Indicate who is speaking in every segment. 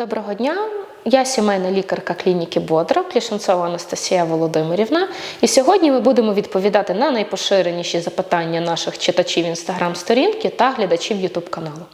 Speaker 1: Доброго дня, я сімейна лікарка клініки Бодра, Клішенцова Анастасія Володимирівна. І сьогодні ми будемо відповідати на найпоширеніші запитання наших читачів інстаграм-сторінки та глядачів Ютуб каналу.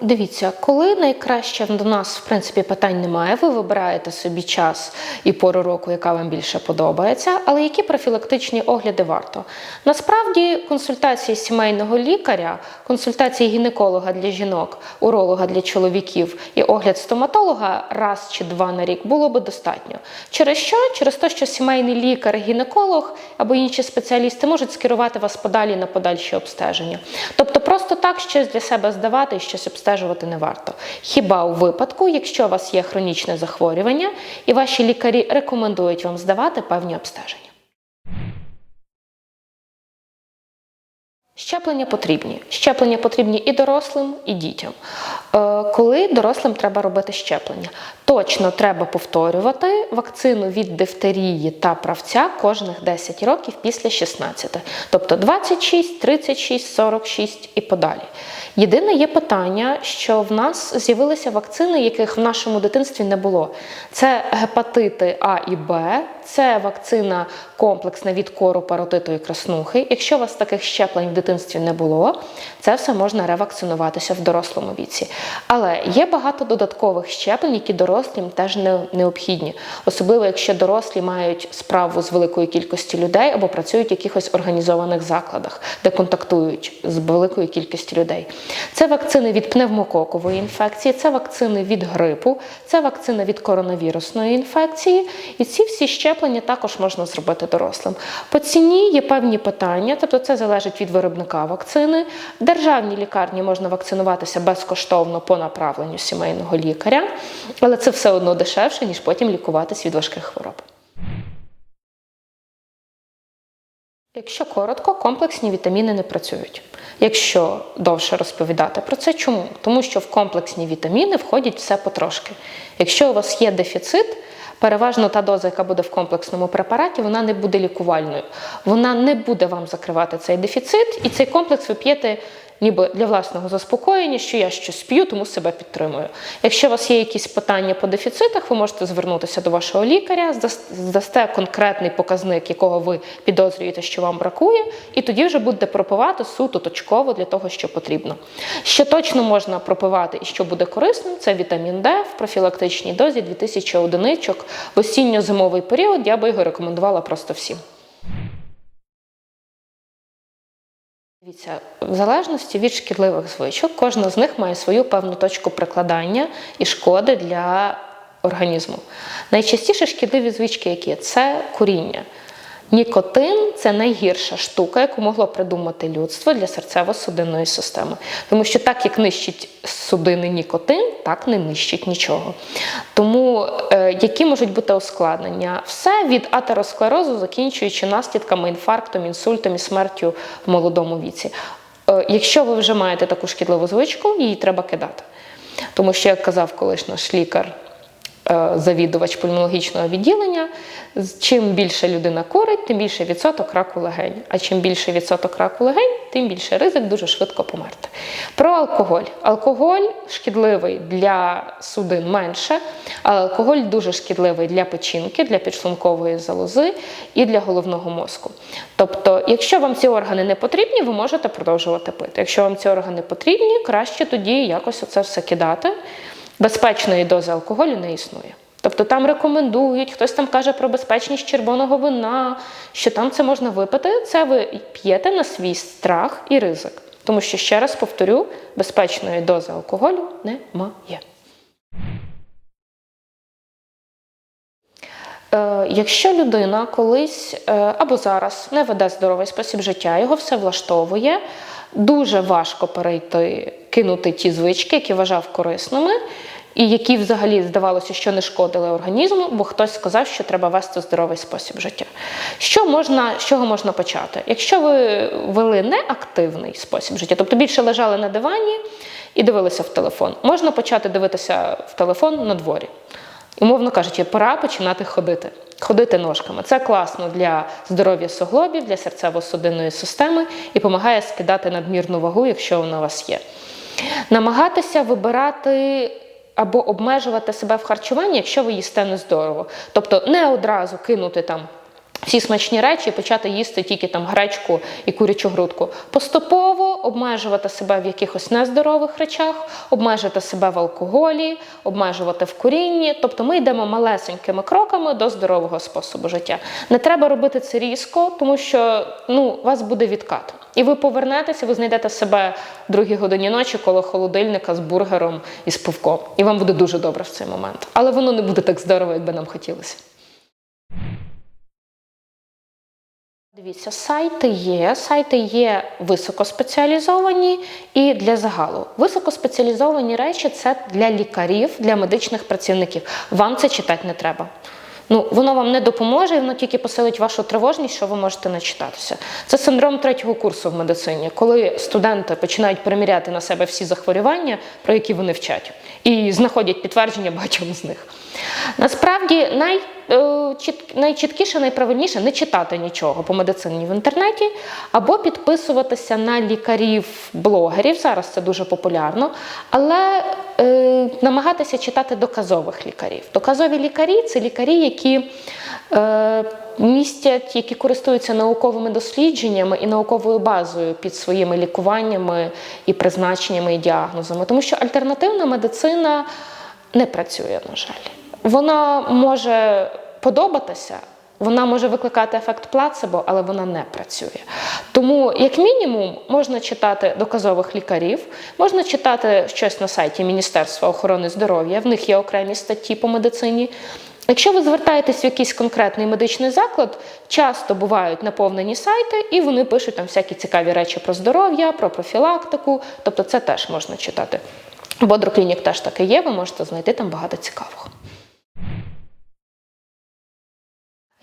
Speaker 1: Дивіться, коли найкраще до нас, в принципі, питань немає, ви вибираєте собі час і пору року, яка вам більше подобається, але які профілактичні огляди варто? Насправді, консультації сімейного лікаря, консультації гінеколога для жінок, уролога для чоловіків і огляд стоматолога раз чи два на рік було би достатньо. Через що? Через те, що сімейний лікар, гінеколог або інші спеціалісти можуть скерувати вас подалі на подальші обстеження. Тобто, просто так щось для себе здавати щось обстежувати не варто. Хіба у випадку, якщо у вас є хронічне захворювання, і ваші лікарі рекомендують вам здавати певні обстеження. Щеплення потрібні. Щеплення потрібні і дорослим, і дітям. Е, Коли дорослим треба робити щеплення? Точно треба повторювати вакцину від дифтерії та правця кожних 10 років після 16, тобто 26, 36, 46 і подалі. Єдине є питання, що в нас з'явилися вакцини, яких в нашому дитинстві не було. Це гепатити А і Б, це вакцина комплексна від кору, паротиту і краснухи. Якщо у вас таких щеплень в дитинстві не було, це все можна ревакцинуватися в дорослому віці. Але є багато додаткових щеплень, які дорослим теж не необхідні, особливо якщо дорослі мають справу з великою кількістю людей або працюють в якихось організованих закладах, де контактують з великою кількістю людей. Це вакцини від пневмококової інфекції, це вакцини від грипу, це вакцина від коронавірусної інфекції. І ці всі щеплення також можна зробити дорослим. По ціні є певні питання, тобто це залежить від виробника вакцини. В державній лікарні можна вакцинуватися безкоштовно по направленню сімейного лікаря, але це все одно дешевше, ніж потім лікуватись від важких хвороб. Якщо коротко, комплексні вітаміни не працюють. Якщо довше розповідати про це, чому? Тому що в комплексні вітаміни входять все потрошки. Якщо у вас є дефіцит, переважно та доза, яка буде в комплексному препараті, вона не буде лікувальною. Вона не буде вам закривати цей дефіцит, і цей комплекс ви п'єте ніби для власного заспокоєння, що я щось п'ю, тому себе підтримую. Якщо у вас є якісь питання по дефіцитах, ви можете звернутися до вашого лікаря, здасте конкретний показник, якого ви підозрюєте, що вам бракує, і тоді вже будете пропивати суто точково для того, що потрібно. Що точно можна пропивати і що буде корисним, це вітамін Д в профілактичній дозі 2000 одиничок в осінньо-зимовий період. Я би його рекомендувала просто всім. Дивіться, в залежності від шкідливих звичок, кожна з них має свою певну точку прикладання і шкоди для організму. Найчастіше шкідливі звички, які це куріння. Нікотин це найгірша штука, яку могло придумати людство для серцево-судинної системи. Тому що так як нищить судини нікотин, так не нищить нічого. Тому е, які можуть бути ускладнення? Все від атеросклерозу, закінчуючи наслідками інфарктом, інсультом і смертю в молодому віці. Е, якщо ви вже маєте таку шкідливу звичку, її треба кидати. Тому що, як казав колись наш лікар, е, завідувач пульмонологічного відділення, чим більше людина курить, тим більше відсоток раку легень. А чим більше відсоток раку легень, тим більше ризик дуже швидко померти. Про алкоголь. Алкоголь шкідливий для судин менше, але алкоголь дуже шкідливий для печінки, для підшлункової залози і для головного мозку. Тобто, якщо вам ці органи не потрібні, ви можете продовжувати пити. Якщо вам ці органи потрібні, краще тоді якось оце все кидати. Безпечної дози алкоголю не існує. Тобто там рекомендують, хтось там каже про безпечність червоного вина, що там це можна випити. Це ви п'єте на свій страх і ризик. Тому що, ще раз повторю, безпечної дози алкоголю немає. Е, Якщо людина колись е, або зараз не веде здоровий спосіб життя, його все влаштовує, дуже важко перейти, кинути ті звички, які вважав корисними, і які взагалі здавалося, що не шкодили організму, бо хтось сказав, що треба вести здоровий спосіб життя. Що можна, з чого можна почати? Якщо ви вели неактивний спосіб життя, тобто більше лежали на дивані і дивилися в телефон, можна почати дивитися в телефон на дворі. Умовно кажучи, пора починати ходити. ходити ножками. Це класно для здоров'я суглобів, для серцево-судинної системи і допомагає скидати надмірну вагу, якщо вона у вас є. Намагатися вибирати або обмежувати себе в харчуванні, якщо ви їсте нездорово. Тобто не одразу кинути там. Всі смачні речі і почати їсти тільки там гречку і курячу грудку. Поступово обмежувати себе в якихось нездорових речах, обмежити себе в алкоголі, обмежувати в курінні. Тобто ми йдемо малесенькими кроками до здорового способу життя. Не треба робити це різко, тому що ну, у вас буде відкат. І ви повернетеся, ви знайдете себе другій годині ночі коло холодильника з бургером і з пивком. І вам буде дуже добре в цей момент. Але воно не буде так здорово, як би нам хотілося. Дивіться, сайти є. Сайти є високоспеціалізовані і для загалу. Високоспеціалізовані речі це для лікарів, для медичних працівників. Вам це читати не треба. Ну, воно вам не допоможе, воно тільки посилить вашу тривожність, що ви можете начитатися. Це синдром третього курсу в медицині, коли студенти починають переміряти на себе всі захворювання, про які вони вчать, і знаходять підтвердження багатьом з них. Насправді, най, найчіткіше, найправильніше не читати нічого по медицині в інтернеті, або підписуватися на лікарів-блогерів. Зараз це дуже популярно, але е, намагатися читати доказових лікарів. Доказові лікарі це лікарі, які е, містять, які користуються науковими дослідженнями і науковою базою під своїми лікуваннями і призначеннями і діагнозами, тому що альтернативна медицина не працює, на жаль. Вона може подобатися, вона може викликати ефект плацебо, але вона не працює. Тому, як мінімум, можна читати доказових лікарів, можна читати щось на сайті Міністерства охорони здоров'я, в них є окремі статті по медицині. Якщо ви звертаєтесь в якийсь конкретний медичний заклад, часто бувають наповнені сайти, і вони пишуть там всякі цікаві речі про здоров'я, про профілактику, тобто це теж можна читати. Бодроклінік теж таке є, ви можете знайти там багато цікавого.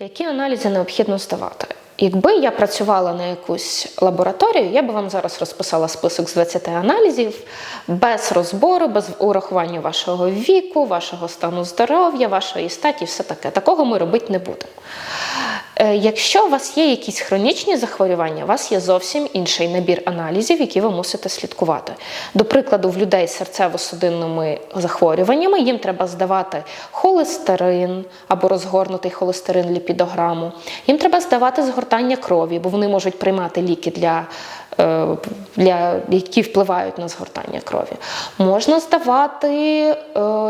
Speaker 1: Які аналізи необхідно здавати? Якби я працювала на якусь лабораторію, я би вам зараз розписала список з 20 аналізів без розбору, без урахування вашого віку, вашого стану здоров'я, вашої статі, все таке. Такого ми робити не будемо. Е, Якщо у вас є якісь хронічні захворювання, у вас є зовсім інший набір аналізів, які ви мусите слідкувати. До прикладу, в людей з серцево-судинними захворюваннями їм треба здавати холестерин або розгорнутий холестерин ліпідограму. Їм треба здавати згортання крові, бо вони можуть приймати ліки для. Е, Для які впливають на згортання крові, можна здавати е,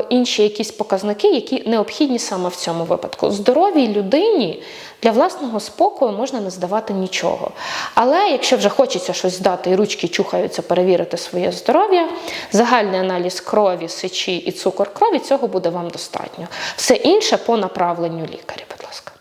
Speaker 1: інші якісь показники, які необхідні саме в цьому випадку. Здоровій людині для власного спокою можна не здавати нічого. Але якщо вже хочеться щось здати і ручки чухаються перевірити своє здоров'я, загальний аналіз крові, сечі і цукор крові цього буде вам достатньо. Все інше по направленню лікаря, будь ласка.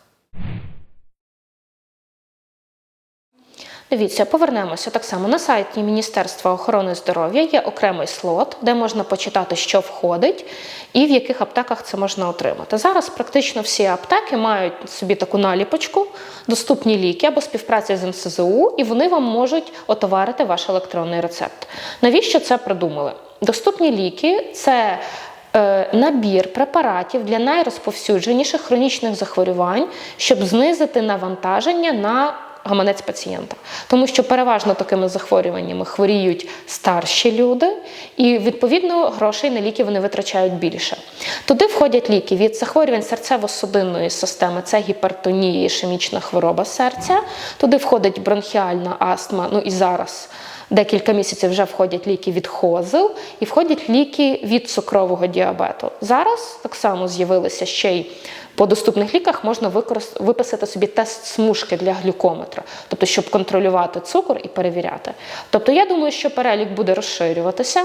Speaker 1: Дивіться, повернемося так само на сайті Міністерства охорони здоров'я є окремий слот, де можна почитати, що входить і в яких аптеках це можна отримати. Зараз практично всі аптеки мають собі таку наліпочку, доступні ліки або співпраці з НСЗУ, і вони вам можуть отоварити ваш електронний рецепт. Навіщо це придумали? Доступні ліки це е, набір препаратів для найрозповсюдженіших хронічних захворювань, щоб знизити навантаження на гаманець пацієнта. Тому що переважно такими захворюваннями хворіють старші люди, і відповідно грошей на ліки вони витрачають більше. Туди входять ліки від захворювань серцево-судинної системи, це гіпертонія, ішемічна хвороба серця. Туди входить бронхіальна астма, ну і зараз. Декілька місяців вже входять ліки від хозел і входять ліки від цукрового діабету. Зараз так само з'явилися ще й по доступних ліках можна використ- виписати собі тест смужки для глюкометра, тобто щоб контролювати цукор і перевіряти. Тобто я думаю, що перелік буде розширюватися.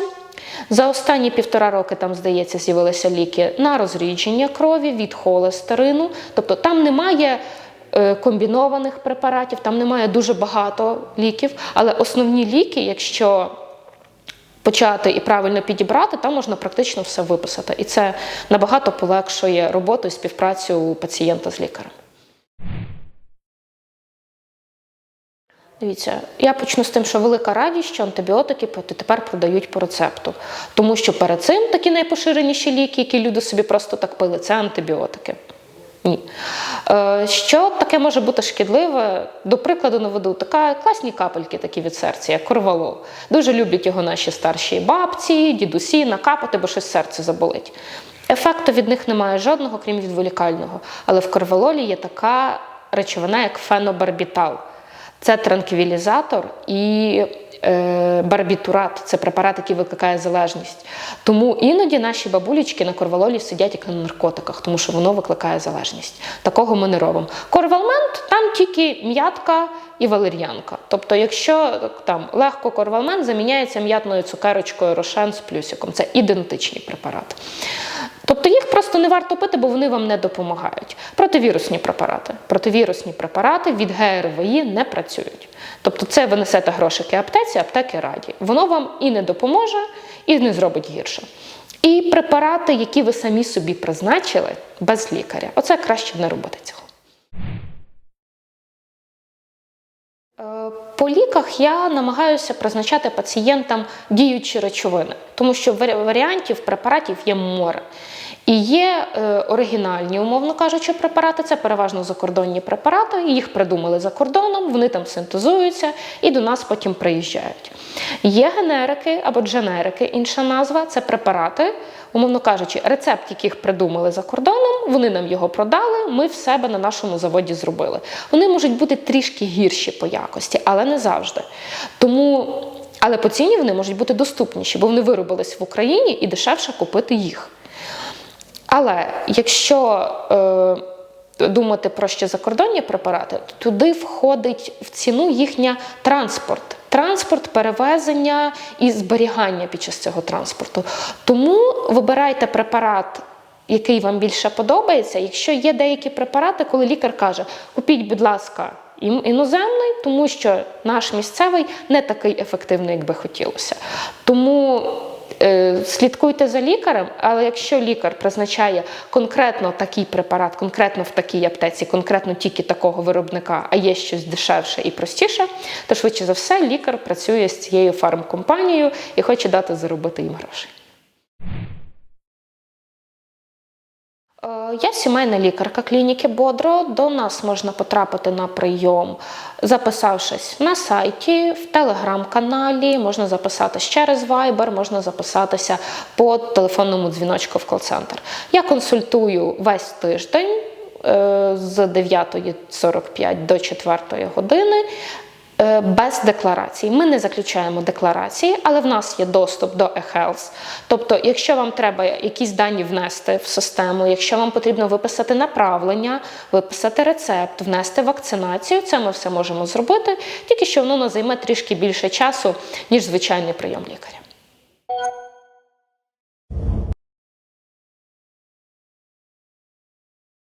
Speaker 1: За останні півтора роки там, здається, з'явилися ліки на розрідження крові від холестерину. Тобто там немає комбінованих препаратів, там немає дуже багато ліків, але основні ліки, якщо почати і правильно підібрати, там можна практично все виписати. І це набагато полегшує роботу і співпрацю пацієнта з лікарем. Дивіться, я почну з тим, що велика радість, що антибіотики тепер продають по рецепту. Тому що перед цим такі найпоширеніші ліки, які люди собі просто так пили, це антибіотики. Ні. Е, Що таке може бути шкідливе? До прикладу наведу, така класні капельки такі від серця, як корвалол. Дуже люблять його наші старші бабці, дідусі, накапати, бо щось серце заболить. Ефекту від них немає жодного, крім відволікального. Але в корвалолі є така речовина, як фенобарбітал. Це транквілізатор і барбітурат це препарат, який викликає залежність. Тому іноді наші бабулечки на корвалолі сидять як на наркотиках, тому що воно викликає залежність. Такого ми не робимо. Корвалмент там тільки м'ятка і валер'янка. Тобто, якщо там легко корвалмент заміняється м'ятною цукерочкою рошен з плюсиком, це ідентичні препарати. Тобто їх просто не варто пити, бо вони вам не допомагають. Противірусні препарати. Противірусні препарати від ГРВІ не працюють. Тобто це ви несете грошики аптеці, аптеки раді. Воно вам і не допоможе, і не зробить гірше. І препарати, які ви самі собі призначили без лікаря. Оце краще не робити цього. Е, По ліках я намагаюся призначати пацієнтам діючі речовини, тому що варі- варіантів препаратів є море. І є е, оригінальні, умовно кажучи, препарати, це переважно закордонні препарати, їх придумали за кордоном, вони там синтезуються і до нас потім приїжджають. Є генерики або дженерики, інша назва це препарати, умовно кажучи, рецепт, яких придумали за кордоном, вони нам його продали, ми в себе на нашому заводі зробили. Вони можуть бути трішки гірші по якості, але не завжди. Тому, але по ціні вони можуть бути доступніші, бо вони виробились в Україні і дешевше купити їх. Але якщо е, думати про ще закордонні препарати, то туди входить в ціну їхня транспорт. Транспорт, перевезення і зберігання під час цього транспорту. Тому вибирайте препарат, який вам більше подобається. Якщо є деякі препарати, коли лікар каже, купіть, будь ласка, іноземний, тому що наш місцевий не такий ефективний, як би хотілося. Тому Слідкуйте за лікарем, але якщо лікар призначає конкретно такий препарат, конкретно в такій аптеці, конкретно тільки такого виробника, а є щось дешевше і простіше, то швидше за все лікар працює з цією фармкомпанією і хоче дати заробити їм гроші. Я сімейна лікарка клініки Бодро. До нас можна потрапити на прийом, записавшись на сайті, в телеграм-каналі, можна записатись через Viber, можна записатися по телефонному дзвіночку в кол-центр. Я консультую весь тиждень е, з 9.45 до 4 години. Е, Без декларації. Ми не заключаємо декларації, але в нас є доступ до eHealth. Тобто, якщо вам треба якісь дані внести в систему, якщо вам потрібно виписати направлення, виписати рецепт, внести вакцинацію, це ми все можемо зробити, тільки що воно займе трішки більше часу, ніж звичайний прийом лікаря.